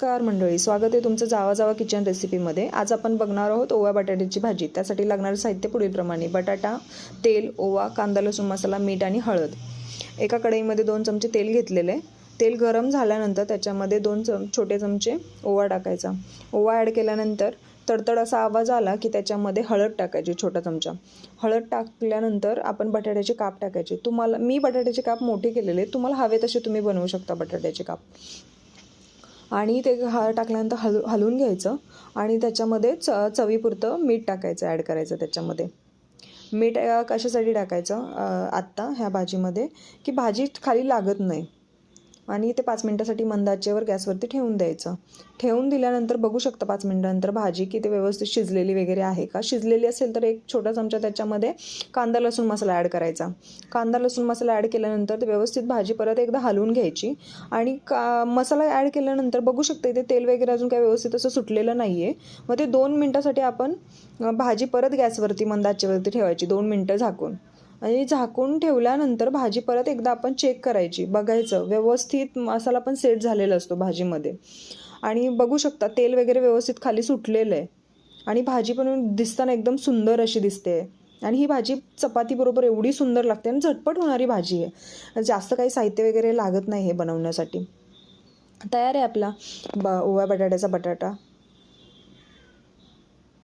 नमस्कार मंडळी स्वागत आहे तुमचं जावा जावा किचन रेसिपीमध्ये आज आपण बघणार आहोत ओवा बटाट्याची भाजी. त्यासाठी लागणारं साहित्य पुढीलप्रमाणे. बटाटा तेल ओवा कांदा लसूण मसाला मीठ आणि हळद. एका कढईमध्ये दोन चमचे तेल घेतलेले. तेल गरम झाल्यानंतर त्याच्यामध्ये दोन चम छोटे चमचे ओवा टाकायचा. ओवा ॲड केल्यानंतर तडतड असा आवाज आला की त्याच्यामध्ये हळद टाकायची छोटा चमचा. हळद टाकल्यानंतर आपण बटाट्याचे काप टाकायचे. तुम्हाला मी बटाट्याचे काप मोठे केलेले तुम्हाला हवे तसे तुम्ही बनवू शकता बटाट्याचे काप. आणि ते हा टाकल्यानंतर हलू हलवून घ्यायचं आणि त्याच्यामध्ये च चवीपुरतं मीठ टाकायचं ॲड करायचं त्याच्यामध्ये. मीठ कशासाठी टाकायचं? आत्ता ह्या भाजीमध्ये की भाजी खाली लागत नाही. आणि ते पाच मिनटासाठी मंद आचेवर गॅसवरती ठेवून द्यायचं. ठेवून दिल्यानंतर बघू शकता पाच मिनटानंतर भाजी की ते व्यवस्थित शिजलेली वगैरे आहे का? शिजलेली असेल तर एक छोटा चमचा त्याच्यामध्ये कांदा लसूण मसाला ॲड करायचा. कांदा लसूण मसाला ॲड केल्यानंतर ते व्यवस्थित भाजी परत एकदा हलवून घ्यायची. आणि का मसाला ॲड केल्यानंतर बघू शकता इथे तेल वगैरे अजून काय व्यवस्थित असं सुटलेलं नाही आहे मग ते दोन मिनटासाठी आपण भाजी परत गॅसवरती मंदाचेवरती ठेवायची दोन मिनटं झाकून. आणि झाकून ठेवल्यानंतर भाजी परत एकदा आपण चेक करायची. बघायचं. व्यवस्थित मसाला पण सेट झालेला असतो भाजीमध्ये. आणि बघू शकता तेल वगैरे व्यवस्थित खाली सुटलेलं आहे. आणि भाजी पण दिसताना एकदम सुंदर अशी दिसते. आणि ही भाजी चपातीबरोबर एवढी सुंदर लागते आणि झटपट होणारी भाजी आहे. जास्त काही साहित्य वगैरे लागत नाही हे बनवण्यासाठी. तयार आहे आपला ब ओव्या बटाट्याचा बटाटा.